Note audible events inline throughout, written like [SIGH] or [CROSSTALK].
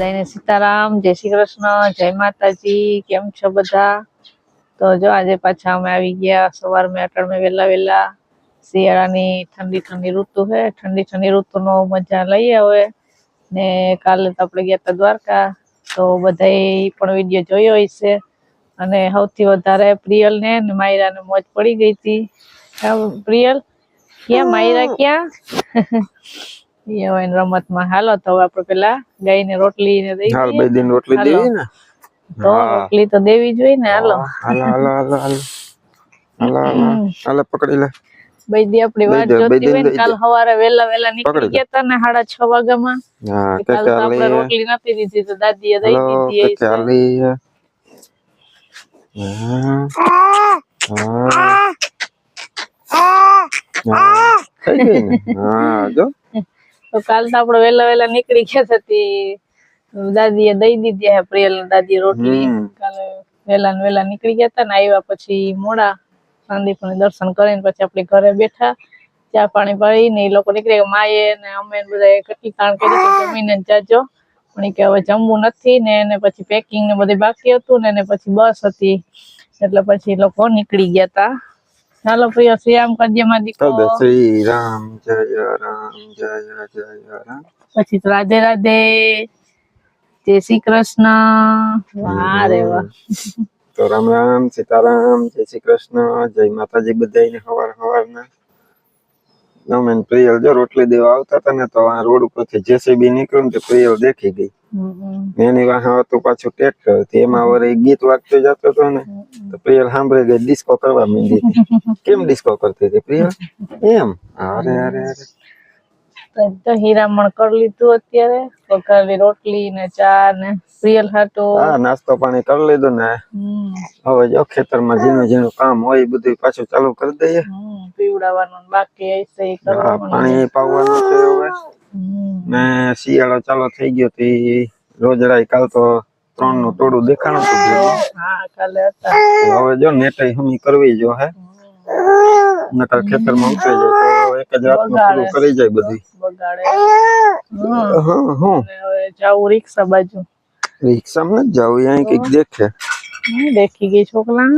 બધાને સીતારામ, જય શ્રી કૃષ્ણ, જય માતાજી, કેમ છો બધા? તો જો આજે પાછા અમે આવી ગયા સવાર મેં અટળ મેં વહેલા વહેલા શિયાળાની ઠંડી ઠંડી ઋતુ છે, ઠંડી ઠંડી ઋતુનો મજા લઈએ હવે. ને કાલે તો આપણે ગયા હતા દ્વારકા, તો બધાય પણ વીડિયો જોયો હશે અને સૌથી વધારે પ્રિયલ ને માયરાને મોજ પડી ગઈ હતી. પ્રિયલ, ક્યાં? માયરા ક્યાં? એ હોય રમતમાં. હાલો તો આપડે આપણે પેલા ગાયને રોટલી ને દઈ હાલ બે દિન રોટલી દેવી ને? તો રોટલી તો દેવી જોઈએ ને હાલો. હાલો હાલો હાલો હાલો. હાલો હાલો. પકડી લે. વાત જોતી વેલા વેલા નીકળી ગયા ને સાડા છ વાગ્યામાં. રોટલી નથી દીધી તો દાદીએ દઈ દીધી જો. તો કાલ તો આપણે વહેલા વહેલા નીકળી ગયા હતી દાદીએ દઈ દીધી હે પ્રિયલ ને દાદીએ રોટલી કાલે વહેલા ને વહેલા નીકળી ગયા હતા ને આવ્યા પછી મોડા સાંદીપને દર્શન કરીને પછી આપણે ઘરે બેઠા ચા પાણી પાડીને એ લોકો નીકળી ગયા માએ ને અમે બધા કેટલી કારણ કરી જમીને જાજો. પણ કે હવે જમવું નથી ને એને પછી પેકિંગ ને બધું બાકી હતું ને એને પછી બસ હતી. એટલે પછી લોકો નીકળી ગયા તા ચાલો પ્રિય શ્રી રામ કરજે માં દીકરો. શ્રી રામ જય રામ જય જય રામ. પછી તો રાધે રાધે. જય શ્રી કૃષ્ણ. વાહ રે વાહ. તો રામ રામ સીતારામ જય શ્રી કૃષ્ણ. જય માતાજી બધાને હવાર હવારના. નમેન પ્રિયલ જો રોટલી દેવા આવતા હતા ને તો આ રોડ ઉપરથી જેસીબી નીકળ્યું તે પ્રિયલ દેખી ગઈ. એની વાહે હતું પાછું ટ્રેક્ટર હતી એમાં વળી ગીત વાગતો જતો હતો ને તો પ્રિયલ સાંભળી ગઈ ડિસ્કો કરવા માંડી કેમ ડિસ્કો કરતી હતી પ્રિયલ? એમ. અરે અરે અરે. તો હીરામણ કરી લીધું અત્યારે. વઘારેલી રોટલી ને ચા ને પ્રિયલ હાટો. હા નાસ્તો પાણી કરી લીધો ને. હવે જો ખેતરમાં ઝીણું ઝીણું કામ હોય બધું પાછું ચાલુ કરી દઈએ. પીવડાવવાનું બાકી કરવાનું પાણી પાવવાનું છે હવે. ને શિયાળો ચાલુ થઈ ગયો તે રોજડાઈ કાલ તો ત્રણનું ટોળું દેખાણું હતું. ભેગું. હા કાલે હતા. હવે જો નેટાઈ હમી કરવી જો હે. નકર ખેતરમાં ઉતરી જાય એક જ રાતમાં કરી જાય બધી. બગાડે હા. હા હવે જાવું રિક્ષા બાજુ. રિક્ષામાં જ જાવ અહીં કંઈક દેખે. દેખી ગઈ છોકરા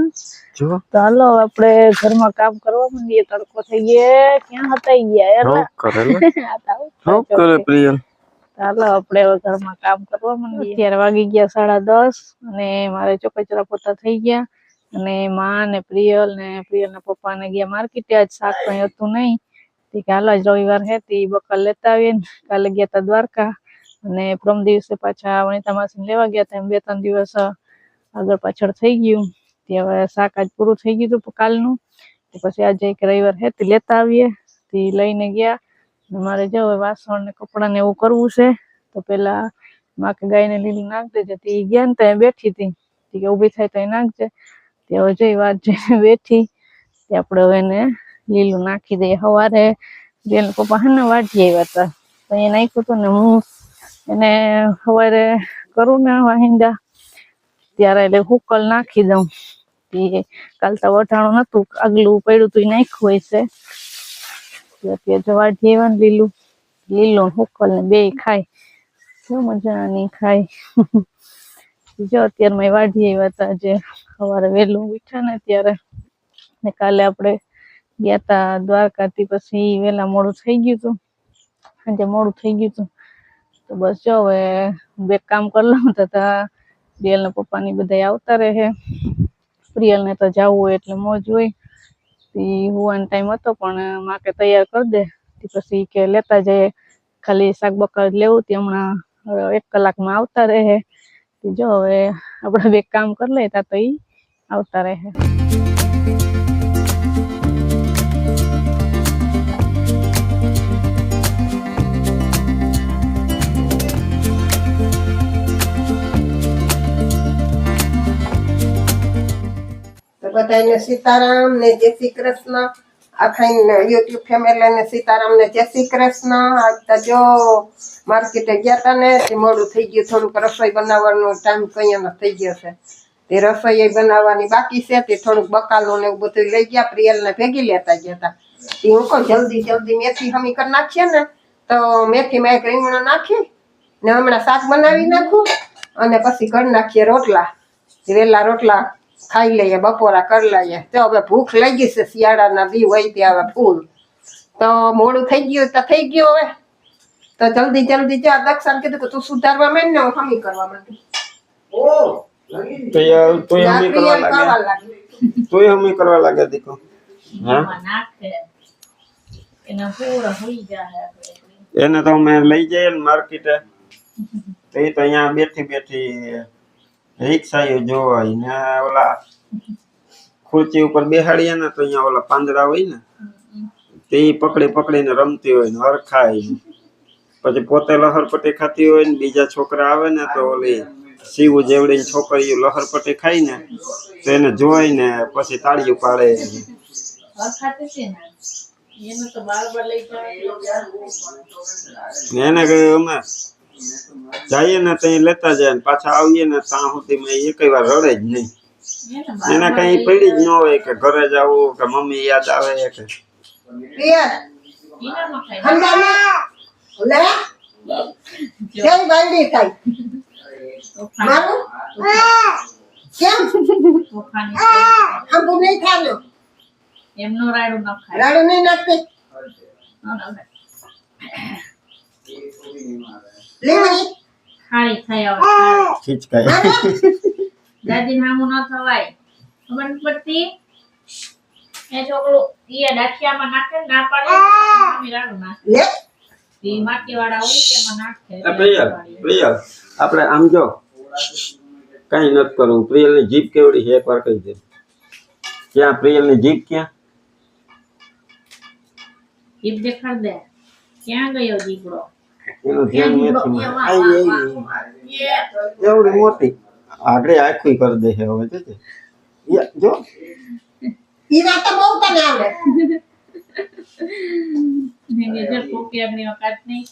જો. તો આપણે ઘરમાં કામ કરવા માંડીએ તડકો થઈ ગયે. ક્યાં હતા ગયા? કરે કરે પ્રિયલ ચાલો આપણે હવે ઘરમાં કામ કરવા માંડીએ. અત્યારે વાગી ગયા સાડા દસ અને મારે ચોકચરા પોતા થઈ ગયા. અને માં ને પ્રિયલ ને પ્રિયલ ના પપ્પા ને ગયા માર્કેટે. આજ શાક કઈ હતું નહીં. તે કે હાલો, આજ રવિવાર હે તે બકલ લેતા આવીએ કાલે ગયા તા દ્વારકા અને પ્રમ દિવસે પાછા વનિતા માસી લેવા ગયા તા એમ બે ત્રણ દિવસ આગળ પાછળ થઈ ગયું. તે હવે શાક આજ પૂરું થઈ ગયું હતું કાલનું. તો પછી આજે એક રવિવાર હે તે લેતા આવીએ. તે લઈને ગયા. મારે જો હવે વાસણ ને કપડાં ને એવું કરવું છે, તો પેલા માં કે ગાયને લીલું નાખ દેજે. તે ગયા ને ત્યાં બેઠી હતી. કે ઊભી થાય તો એ નાખજે. તે હવે જઈ વાત જઈને બેઠી. તે આપણે હવે એને લીલું નાખી દઈએ સવારે જે પપ્પા બહારના વાટી આવ્યા હતા. તો એ નાખ્યું હતું ને હું એને સવારે કરું ને વાહિંદા ત્યારે એટલે હુકલ નાખી દઉં. એ કાલ તો વટાણું નતું, આગલું પડ્યું તું એ નાખ્યું તો અત્યારે આવ્યા ને લીલું. લીલું હુકલ ને બે ખાય. શું મજાની ખાય. [LAUGHS] જો અત્યારે મેં વાઢી આવ્યા હતા જે સવારે વહેલું ઉઠ્યા ને ત્યારે. ને કાલે આપણે ગયા તા દ્વારકાથી પછી વહેલા મોડું થઈ ગયું હતું સાંજે મોડું થઈ ગયું હતું તો બસ જો હવે બે કામ કરી લઉં તો તા પ્રિયલ પપ્પા ની બધા આવતા રહે. પ્રિયલ ને તો જવું હોય એટલે મોજ હોય. તે હોવાનો ટાઈમ હતો પણ માં કે તૈયાર કરી દે. તે પછી કે લેતા જઈએ. ખાલી શાક બકર લેવું તે હમણાં એક કલાકમાં આવતા રહે. તે જો હવે આપણે બે કામ કરી લઈએ તા તો ઈ આવતા રહે. બધાને સીતારામ ને જય શ્રી કૃષ્ણ. આખા યુટ્યુબ ફેમિલી ને સીતારામ ને જય શ્રી કૃષ્ણ. આજ તો જો માર્કેટે ગયા તા ને, તે મોડું થઈ ગયું, થોડુંક રસોઈ બનાવવાનો ટાઈમ કયાનો થઈ ગયો છે. તે રસોઈ બનાવવાની બાકી છે, તે થોડુંક બકાલો ને એવું બધું લઈ ગયા, પ્રિયલ ને ભેગી લેતા ગયા તા. તે હું કહું, જલ્દી જલ્દી મેથી હમી કરી નાખીએ ને, તો મેથીમાં એક રીંગણું નાખી ને હમણાં શાક બનાવી નાખું અને પછી કરી નાખીએ રોટલા. વેલા રોટલા ખાઈ લઈએ બપોરા કરી લઈએ. તો હવે ભૂખ લાગી છે શિયાળાના દી હોય ત્યાં હવે ફૂલ. તો મોડું થઈ ગયું તો થઈ ગયું હવે. તો જલ્દી જલ્દી જા. દક્ષાને કીધું કે તું સુધારવા માંડ ને હું હમી કરવા માંડી. પ્રિયલ તું હમી કરવા લાગે. હમી કરવા એના પૂરા હોઈ જાય આપણે. એને તો અમે લઈ જઈએ ને માર્કેટે. તો એ તો અહીંયા બેઠી બેઠી રિક્ષાઓ જોવાય ને ઓલા ખુરચી ઉપર બેહાડીએ ને તો અહીંયા ઓલા પાંદડા હોય ને, તે પકડી પકડીને રમતી હોય ને, હરખાય પછી પોતે લહરપટ્ટી ખાતી હોય ને, બીજા છોકરા આવે ને તો ઓલી શિવ જેવડીને છોકરીઓ લહરપટ્ટી ખાઈ ને, તો એને જોઈને પછી તાળીઓ પાડે ને ને એને કહ્યું, અમે જઈએ ને ત્યાં લેતા જાય ને પાછા આવીએ ને ત્યાં સુધીમાં એક વાર રડે જ નહીં. એને કઈ પડી જ ન હોય કે ઘરે જવું કે મમ્મી યાદ આવે કે. રાડું નહીં નાખતી? હવે. ખારી. ખીચકાય. [LAUGHS] દાદી નામું ન થવાય. ખબર પડતી? એ છોકરો ઈએ ડાઠિયામાં નાખે ના પાડે રાડું નાખે. લે. એ માટી હોય તેમાં નાખે. પ્રિયલ પ્રિયલ આપણે આમ જો કઈ નથી કરવું. પ્રિયલની જીભ કેવડી છે? એકવાર કહી દે. ક્યાં? પ્રિયલની જીભ ક્યાં? જીભ દેખાડ દે. ક્યાં ગયો દીકરો? એનું ધ્યાન નથી એ વાહ, આઈ, વાહ, આઈ, વાહ. આઈ. એવડી મોટી. આગળ આખી કરી દે છે હવે જોજે. જો. ઈ તો બહુ તને આવડે. મેં જે ટોપી આગળ કાચ નહીં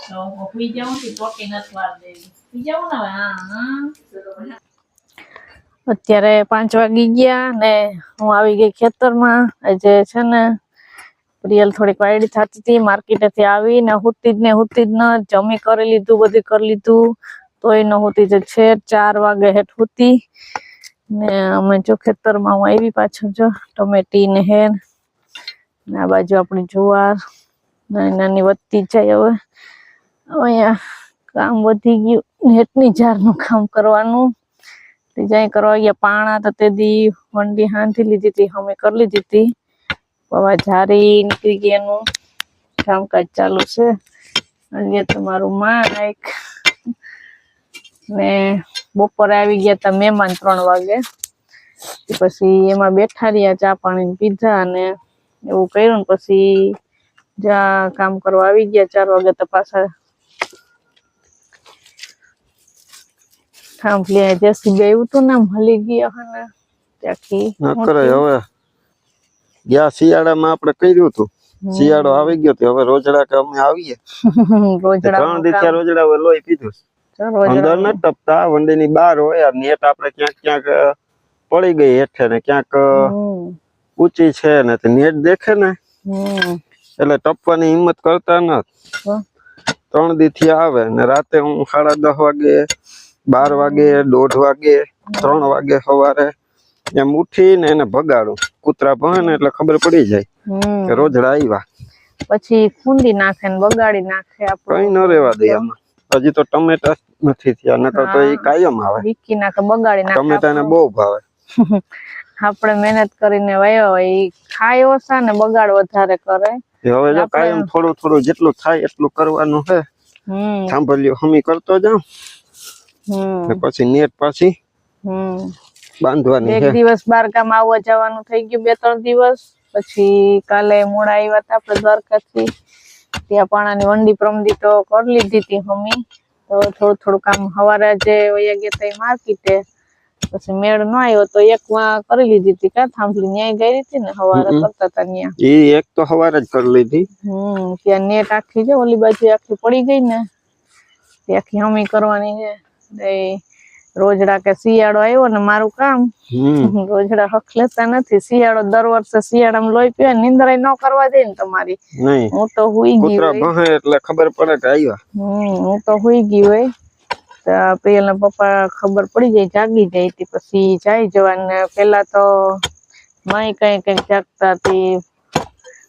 તો હું સુઈ જાઉં તો ટોપી નથી વાર દેવી. સુઈ જાઉં ને હા હા. અત્યારે પાંચ વાગી ગયા ને હું આવી ગઈ ખેતરમાં. આજે છે ને પ્રિયલ થોડીક વાયડી થતી હતી માર્કેટેથી આવી ને હુતી જ ને હુતી જ ન, જમી કરી લીધું, બધું કરી લીધું. તોય ન હોતી, જે છે ચાર વાગે હેઠ હુતી. ને અમે જો ખેતરમાં, હું આવી પાછળ જો, ટમેટી ને હેર ને આ બાજુ આપણી જુવાર નાની નાની વધતી જાય હવે. અહીંયા કામ વધી ગયું નેટની જારનું કામ કરવાનું. જાય કરવા ગયા, પાણા તો તે દી વંડી હાંધી લીધી હતી, અમે કરી લીધી હતી. હવે ઝારી નીકળી ગઈ એનું. કામકાજ ચાલુ છે. અને તમારું માઇક. ને બપોરે આવી ગયા તા મહેમાન ત્રણ વાગે. પછી એમાં બેઠા રહ્યા ચા પાણી પીધા અને એવું કર્યું ને પછી જ્યાં કામ કરવા આવી ગયા ચાર વાગે તો પાછા કામ જેસીબી આવ્યું હતું ને નામ હલી ગયા હને ત્યાંથી હવે ગયા શિયાળામાં આપણે કર્યું હતું. શિયાળો આવી ગયો તો હવે રોજડા કે અમે આવીએ. [LAUGHS] ત્રણ દિવસે રોજડા હવે લોહી પીધું અંદર ન તપતા વંડી ની બાર હોય નેટ આપણે ક્યાંક ક્યાંક પડી ગઈ હેઠે ને ક્યાંક ઊંચી છે ને તે નેટ દેખે ને. એટલે ટપવાની હિંમત કરતા ન. ત્રણ દી આવે ને રાતે હું સાડા દસ વાગે બાર વાગે દોઢ વાગે ત્રણ વાગે સવારે એમ ઉઠીને એને ભગાડું. કૂતરા ભણે ને એટલે ખબર પડી જાય કે રોજડા આવ્યા પછી ખૂંદી નાખે ને બગાડી નાખે કઈ આપણું ન રેવા દે આમાં હજી તો ટમેટા નથી થયા નકર તો એ કાયમ આવે. વીકી નાખે બગાડી નાખે ટમેટા ને બહુ ભાવે. [LAUGHS] આપણે મહેનત કરીને વાયો હોય એ ખાય ઓછા ને બગાડ વધારે કરે. હવે જો કાયમ થોડું થોડું જેટલું થાય એટલું કરવાનું છે હમ. સાંભળ્યો હમી કરતો જાઉં. પછી નેટ પાછી હમ. બાંધવાની એક દિવસ બાર ગામ આવવા જવાનું થઈ ગયું બે ત્રણ દિવસ. પછી કાલે મોડા આવ્યા હતા આપણે દ્વારકાથી. ત્યાં પાણાની વંડી પ્રમદી તો કરી લીધી હતી હમી તો થોડું થોડું કામ હવારે જે વયા ગયા હતા માર્કેટે પછી મેળ ન આવ્યો તો એક માં કરી લીધી હતી કા થાંભલી ન્યાય ગઈ હતી ને હવારે કરતા હતા ન્યા એ એક તો સવારે જ કરી લીધી. હમ ત્યાં નેટ આખી છે ઓલી બાજુ આખી પડી ગઈ ને. આખી હમી કરવાની છે. રોજડા કે શિયાળો આવ્યો ને મારું કામ હમ. રોજડા હક લેતા નથી. શિયાળો દર વર્ષે શિયાળામાં લોહી પીવે નિંદ્રા ન કરવા દે ને તમારી. હું તો હુઈ ગઈ એટલે ખબર પડે કે આવ્યા હું તો હુઈ ગઈ હોય. તો પપ્પા ખબર પડી જાય જાગી જાય તી પછી જાય જવાને પેલા તો માય કઈ કઈ જાગતા હતી.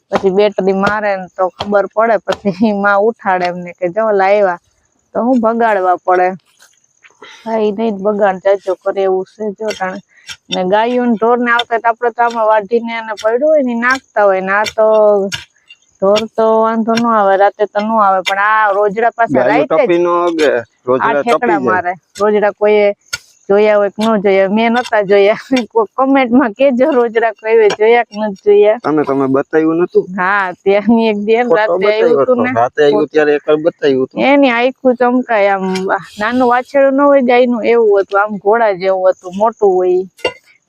પછી બેટરી મારે ને તો ખબર પડે. પછી માં ઉઠાડે એમને કે જો લાવ્યા તો હું ભગાડવા પડે. ભાઈ નહીં બગાડ જાજો કરે એવું છે જો ટાણે ને ગાયો ને ઢોર ને આવતા તો આપડે તો આમાં વાઢીને એને પડ્યું હોય ને નાખતા હોય ને આ તો ઢોર તો વાંધો ન આવે રાતે તો ન આવે પણ આ રોજડા પાસે રાઈતે જ રોજડા મારે. રોજડા કોઈએ જોયા હોય કે ન જોયા મેં નતા જોયા. કમેન્ટમાં કેજો રોજડા કોઈ જોયા કે નથી જોયા. તમે તમે બતાવ્યું નતું? હા ત્યાંની એક બેન રાતે આવ્યું હતું. ને. રાતે આવ્યું ત્યારે એક બતાવ્યું હતું. એની આખું ચમકાય આમ નાનું વાછેડું ન હોય ગાયનું એવું હતું આમ ઘોડા જેવું હતું મોટું હોય.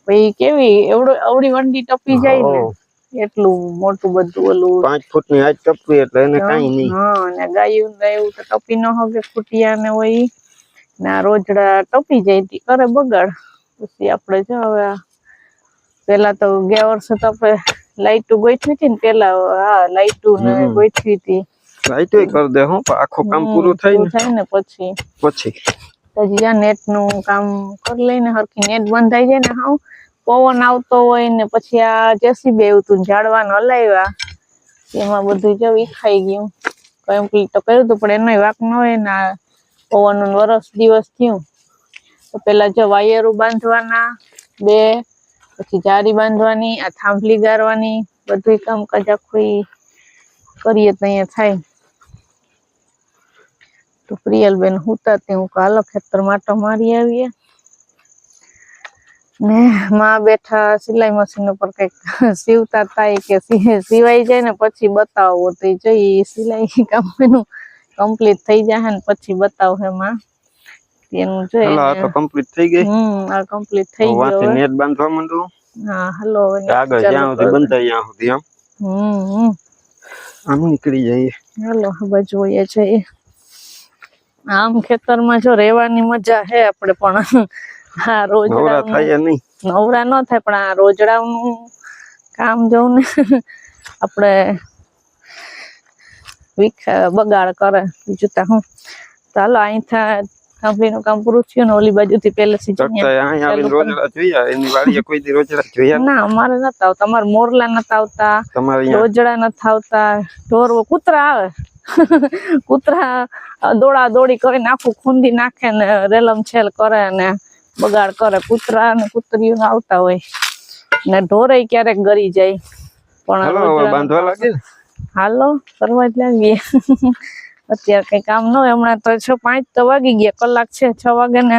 પછી કેવી એવડો અવડી વંડી ટપી જાય ને. એટલું મોટું બધું ઓલું. પાંચ ફૂટની હાઈટ ટપવી એટલે એને કાંઈ નહીં. હા ને ગાયું ને એવું તો ટપી ન હગે ફૂટિયા ને હોય. ને આ રોજડા ટપી જાય તી કરે બગાડ. પછી આપણે જો હવે પેલા તો ગયા વર્ષે તો આપણે લાઈટું ગોઠવી હતી ને પેલા હા લાઈટું ને ગોઠવી હતી. લાઈટો કરી દે હું આખો કામ પૂરું થઈ ને. થાય ને પછી. પછી. પછી આ નેટનું કામ કરી લઈને હરખી નેટ બંધાઈ જાય ને હા પવન આવતો હોય ને પછી આ જેસીબી આવતું ઝાડવાનું હલાવ્યા એમાં બધું જો વિખાઈ ગયું. કમ્પ્લીટ તો કર્યું હતું પણ એનો વાક ન હોય ને પવનનું વરસ દિવસ થયું. તો પેલા જો વાયરો બાંધવાના, બે, પછી જારી બાંધવાની, આ થાંભલી ગારવાની બધું કામકાજ આખું કરીએ તો અહીંયા થાય. તો પ્રિયલબેન હુતા તે હું કાલો ખેતર માટો મારી આવીએ. ને માં બેઠા સિલાઈ મશીન ઉપર કંઈક સીવતા થાય કે સિવાય જાય ને પછી બતાવો તો જોઈએ સિલાઈ કામ એનું કમ્પ્લીટ થઈ જાય ને પછી બતાવશે માં. તેનું જોઈ હાલો આ તો કમ્પ્લીટ થઈ ગઈ. હમ આ કમ્પ્લીટ થઈ ગયો વાતે નેટ બાંધવા માંડું? હા હલો આગળ જ્યાં સુધી બંધાય ત્યાં સુધી આમ હમ આમ નીકળી જઈએ. હાલો હવે જોઈએ છે આમ ખેતરમાં જો રહેવાની મજા હે આપણે પણ. હા રોજ નવરા થાય નહીં. નવરા ન થાય પણ આ રોજડાનું કામ જોઉં ને. આપણે બગાડ કરે બીજું તો હું. ચાલો અહીંથી કંપનીનું કામ પૂરું થયું ને ઓલી બાજુથી પહેલેથી ના અમારે નતા આવતા. અમારે મોરલા નતા આવતા રોજડા નતા આવતા. ઢોરવો કૂતરા આવે. કૂતરા દોડા દોડી કરીને આખું ખૂંદી નાખે ને રેલમ છેલ કરે ને બગાડ કરે. કૂતરા ને કૂતરીઓ આવતા હોય. ને ઢોરે ક્યારેક ગરી જાય. પણ બાંધવા લાગે ને? હાલો જ લાગીએ. અત્યારે કઈ કામ ન હોય. હમણાં તો છ, પાંચ તો વાગી ગયા. કલાક છે, છ વાગે ને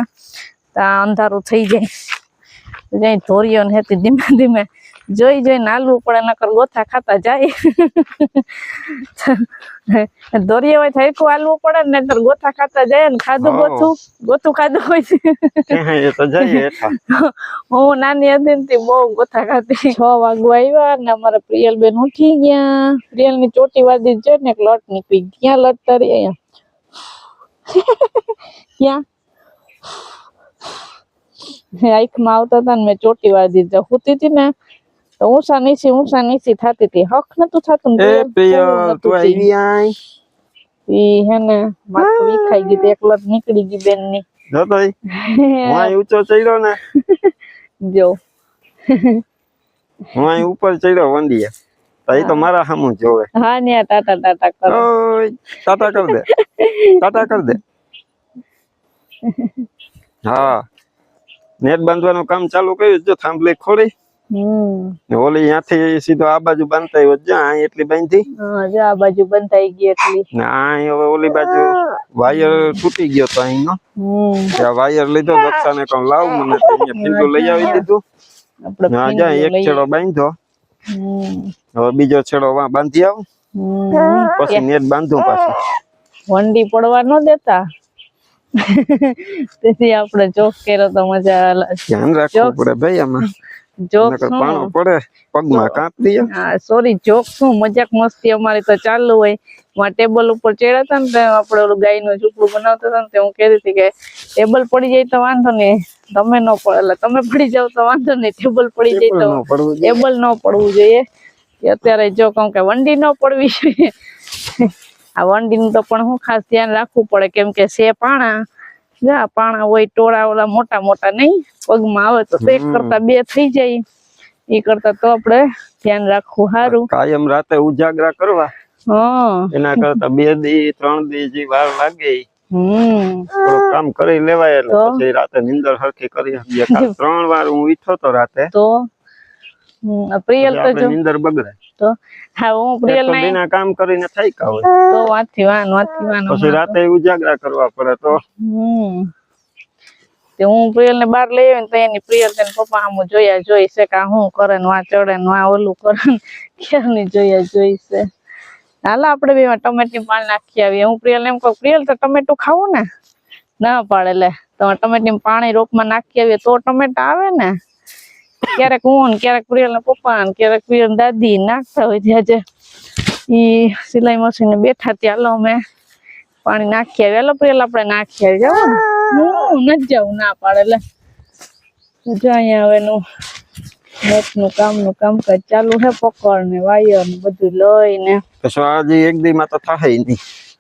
તો આ અંધારું થઈ જાય. જાય ધોરીઓ ને હેતી ધીમે ધીમે. જોઈ જોઈ હાલવું પડે નકર ગોથા ખાતા જાય. દોરીએ હોય થઈકું હાલવું પડે ને નકર ગોથા ખાતા જાય ને ખાધું ગોથું ગોથું ખાધું હોય. હું નાની હતી ને બહુ ગોથા ખાતી. છ વાગવા આવ્યા ને અમારા પ્રિયલ બેન ઉઠી ગયા. પ્રિયલની ચોટી વાદી જ જોઈ ને એક લટ નીકળી ક્યાં લટ તરી અહીંયા? ક્યાં? આંખમાં આવતા હતા ને મેં ચોટી વાળી જ. હુતી હતી ને તો ઊંસા નીચી ઊંસા નીચી થતી હતી હક નતું થતું એ પ્રિય તું. આવી આય. ઈ હે ને માથું વિખાઈ ગયું તો એક લટ નીકળી ગઈ બેનની જો તો હું અહીં ઊંચો ચડ્યો ને. [LAUGHS] જો. હું અહીં ઉપર ચડ્યો વંડીએ તો એ તો મારા સામું જોવે. હા ને ટાટા ટાટા કરો. ઓય ટાટા કર દે. [LAUGHS] ટાટા કર દે. હા. નેટ બાંધવાનું કામ ચાલુ કર્યું જો થાંભલી ખોલી. ઓલી ત્યાંથી સીધો આ બાજુ બાંધતા હોય જા એટલી બાંધી? જો આ બાજુ બંધાઈ ગઈ એટલી. ના હવે ઓલી બાજુ વાયર તૂટી ગયો તો અહીંનો. હમ. વાયર લીધો બક્ષાને કહું લાવ મને ફીંડું લઈ આવી દીધું. આપણે ને એક છેડો બાંધ્યો હમ. હવે બીજો છેડો બાંધી આવ. હમ. પછી નેટ બાંધું પાછું. વંડી પડવા ન દેતા. [LAUGHS] તેથી આપણે ચોક કર્યો તો મજા રાખવું પડે ભાઈ આમાં. જોક પાણો પડે પગમાં કાપ દે હા સોરી જોક શું? મજાક મસ્તી અમારી તો ચાલુ હોય. માં ટેબલ ઉપર ચડ્યા હતા ને આપણે ઓલું ગાયનું ઝૂંપડું બનાવતા હતા ને હું કહેતી હતી કે ટેબલ પડી જાય તો વાંધો નહીં. તમે ન પડે. એટલે તમે પડી જાવ તો વાંધો નહીં. ટેબલ પડી જાય તો ટેબલ ન પડવું જોઈએ. ન અત્યારે જો કહું કે વંડી ન પડવી જોઈએ. [LAUGHS] આ વંડીનું તો પણ હું ખાસ ધ્યાન રાખવું પડે કેમ કે સે પાણા. જા પાણા હોય ટોળા ઓલા મોટા મોટા નહીં પગમાં આવે તો એક કરતા બે થઈ જાય. એ કરતા તો આપણે ધ્યાન રાખવું સારું. કાયમ રાતે ઉજાગરા કરવા. એના કરતા બે દી ત્રણ દી જે વાર લાગે કામ કરી લેવાય એટલે પછી રાતે નિંદર હરખી કરી [LAUGHS] ત્રણ વાર હું તો રાતે. તો? પ્રિયલ તો નિંદર બગડે. તો હા હું પ્રિયલ તો ના દિના કામ કરીને થાક્યા હોય. તો વાંચી વાન વાંચી વાન પછી રાતે ઉજાગરા કરવા પડે તો. હમ. તે હું પ્રિયલ ને બહાર લઈ આવી તો એની પ્રિયલ તેને પપ્પા આમ જોયા જોઈ છે કે હું કરે ને વા ચડે ને વા ઓલું કરે ને [LAUGHS] ક્યારની જોયા જોઈ છે હાલો આપણે બે ટમેટી પાલ નાખી આવીએ. હું પ્રિયલ ને એમ કહું પ્રિયલ તો ટમેટું ખાવું ને? ના પાડે લે. તમે ટમેટી પાણી રોપમાં નાખી આવીએ તો ટમેટા આવે ને? ક્યારેક હું ક્યારેક પ્રિયલ ને પપ્પા ને ક્યારેક પ્રિયલ દાદી નાખતા હોય ત્યાં જે ઈ સિલાઈ મશીન બેઠા ત્યાં. લો અમે પાણી નાખી આવી હાલો પ્રિયલ, આપણે નાખી આવી જાવ હું નથી જાઉં, ના પાડે. એટલે જો અહીંયા હવે નું નેટનું કામનું ચાલુ છે. પકડ ને વાયર ને બધું લઈને પછી એક દી માં તો થાય નહીં.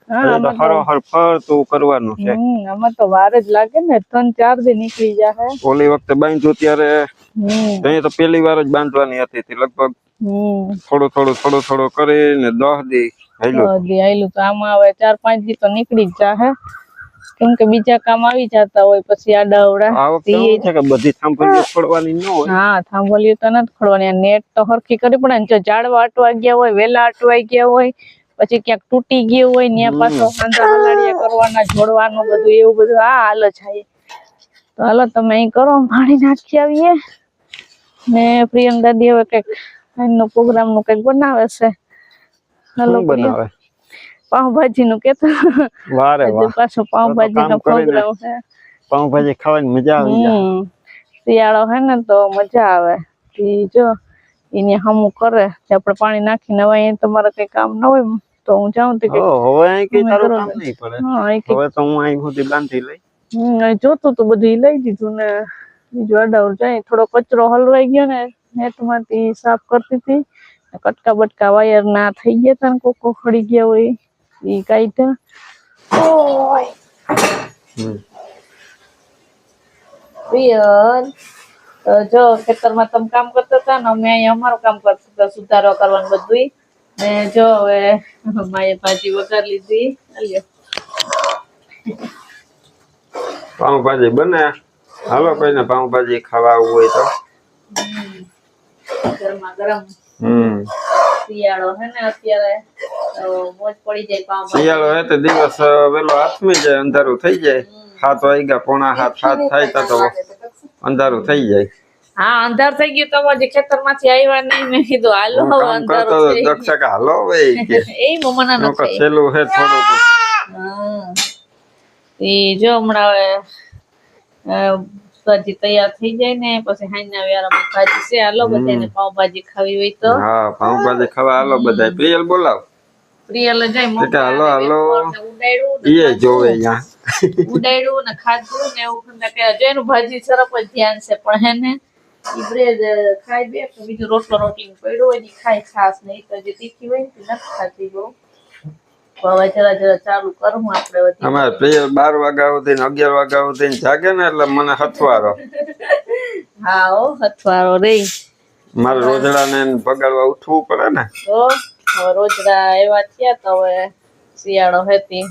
હરોહર ફરતું કરવાનું છે. આમાં તો વાર જ લાગે ને ત્રણ ચાર દી નીકળી જાય ઓલી વખતે બાંધ્યું ત્યારે તો પેલી વાર જ બાંધવાની હતી લગભગ. થોડું થોડું થોડું થોડું કરીને દસ દી હાલ્યું તો આમાં હવે ચાર પાંચ દી તો નીકળી જ જાહે. કેમ કે બીજા કામ આવી જતા હોય પછી આડા અવડા આ વખતે એવું છે કે બધી થાંભલીઓ છોડવાની ન હોય? હા થાંભલ્યું તો નથી ખોલવાની નેટ તો હરખી કરી પડે જો ઝાડવા અટવા ગયા હોય વેલા અટવાઈ ગયા હોય પછી ક્યાંક તૂટી ગયું હોય ને પાછો સાંધા કરવાના જોડવાનું બધું એવું બધું. આ હાલ જાય તો હાલો તમે અહીં કરો પાણી નાખી આવીએ. ને પ્રિયમ દાદી હવે કંઈક પ્રોગ્રામનું કંઈક બનાવે છે. હાલો બનાવે? પાઉંભાજી નું કેતો વારે વાહ. પાછો પાઉંભાજી નો પ્રોગ્રામ છે. પાઉંભાજી ખાવાની મજા આવી જાય. શિયાળો હે ને તો મજા આવે. જો એને હમું કરે. આપડે આપણે પાણી નાખીને હવે તમારે કઈ કામ ન હોય તો હું જાઉં તો કે હવે તમે તારું કામ. નહીં પડે. હવે તો હું અહીં સુધી બાંધી લઈ હમ, જોતું તો બધું લઈ દીધું ને બીજું અડાવર જાય. થોડો કચરો હલવાઈ ગયો ને નેટમાંથી સાફ કરતી હતી. કટકા બટકા વાયર ના થઈ ગયા તા ને કોકો ખડી ગયા હોય એ કાઢ્યા જો ખેતરમાં તમે કામ કરતા હતા ને અમે અહીંયા અમારું કામ કરતા હતા સુધારો કરવાનું બધું ને જો હવે માએ ભાજી વઘાર લીધી. પાઉંભાજી બને. હાલો કોઈને પાઉંભાજી ખાવા આવવું હોય તો. ગરમા ગરમ. હમ. શિયાળો હે ને અત્યારે તો મોજ પડી જાય શિયાળો હે તો દિવસ વેલો હાથમી જાય અંધારું થઈ જાય. સાત વાગ્યા પોણા હાથ હાથ થાય તો તો અંધારું થઈ જાય. હા અંધાર થઈ ગયું તો હજી ખેતરમાંથી આવ્યા નહીં મેં કીધું હાલો હવે અંધારું તો થઈ દક્ષ કે હાલો હવે કે. [LAUGHS] એ મમ્માના નો કે નથી હે. થોડું ઈ જો હમણાં હવે ભાજી તૈયાર થઈ જાય ને પછી હાઈના વેરામાં ભાજી છે. હાલો બધાને પાવભાજી ખાવી હોય તો. હા પાવભાજી ખાવા હાલો બધા પ્રિયલ બોલાવ. પ્રિયલ જાય બેટા, હાલો, હાલો. ને જોવે અહીંયા ઉડાડ્યું ને ખાધું ને એવું. કે જો એનું ભાજી સરપ જ ધ્યાન છે પણ હે ઈ બ્રેડ ખાઈ બે તો બીજું રોટલો રોટી પડ્યો હોય ને ખાય ખાસ નહીં તો જે તીખી હોય ને નથી ખાતી બહુ. હવે જરા જરા ચાલુ કરું આપણે અમારે પ્રિયલ બાર વાગ્યા સુધી ને અગિયાર વાગ્યા સુધી ને જાગે ને એટલે મને હથવારો. [LAUGHS] હા હો હથવારો રે મારે રોજડા ને ઉઠવું પડે ને. તો રોજડા એવા થયા તો હવે શિયાળો હતી.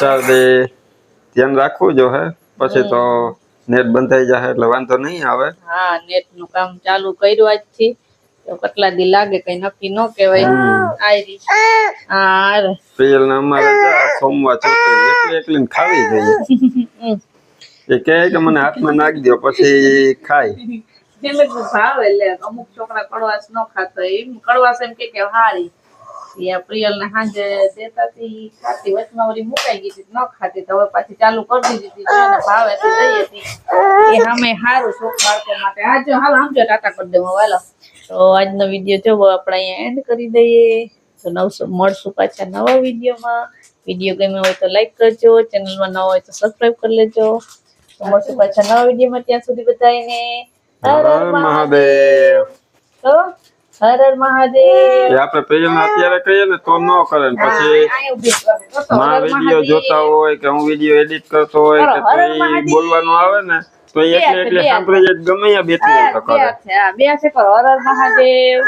ચાર દે ધ્યાન રાખવું જો હે. પછી તો નેટ બંધાઈ જાય એટલે વાંધો નહીં આવે. હા નેટનું કામ ચાલુ કર્યું આજથી. તો કેટલા દી લાગે કઈ નક્કી ન કહેવાય. આયરી હા રે. પ્રિયલ ને અમારે સોમવાર ચોથી એકલી એકલી ખાવી જોઈએ. એ કહે કે મને હાથમાં નાખી દો પછી ખાય. [LAUGHS] એટલે ભાવે લે. અમુક છોકરા કડવાશ ન ખાતા એમ કડવાશ એમ કે કે હારી. ઈ આ પ્રિયલ ને સાંજે દેતા તી. ખાતી વચમાં વળી મુકાઈ ગઈ હતી ન ખાતી તો હવે પાછી ચાલુ કરી દીધી હતી એને ભાવે તો જઈએ તી. એ સામે સારું શોખ બાળકો માટે. આજે હાલ સમજો ટાટા કરી દેવું. હાલો. તો આજનો વીડિયો જોવો આપણે અહીંયા એન્ડ કરી દઈએ. તો નવસો મળશું પાછા નવા વિડીયોમાં. વીડિયો ગમ્યો હોય તો લાઈક કરજો. ચેનલમાં ન હોય તો સબસ્ક્રાઈબ કરી લેજો. તો મળશું પાછા નવા વિડીયોમાં. ત્યાં સુધી બધાને હર મહાદેવ. તો હર હર મહાદેવ. આપણે અત્યારે કહીએ ને તો ન કરે ને. પછી માં વીડિયો જોતા હોય કે હું વીડિયો એડિટ કરતો હોય કે હર હર તો ઈ મહાદેવ. બોલવાનું આવે ને તો એટલે એટલે સાંભળી ગમે બેઠી બે કરે. બે હાથે કરો હર હર મહાદેવ.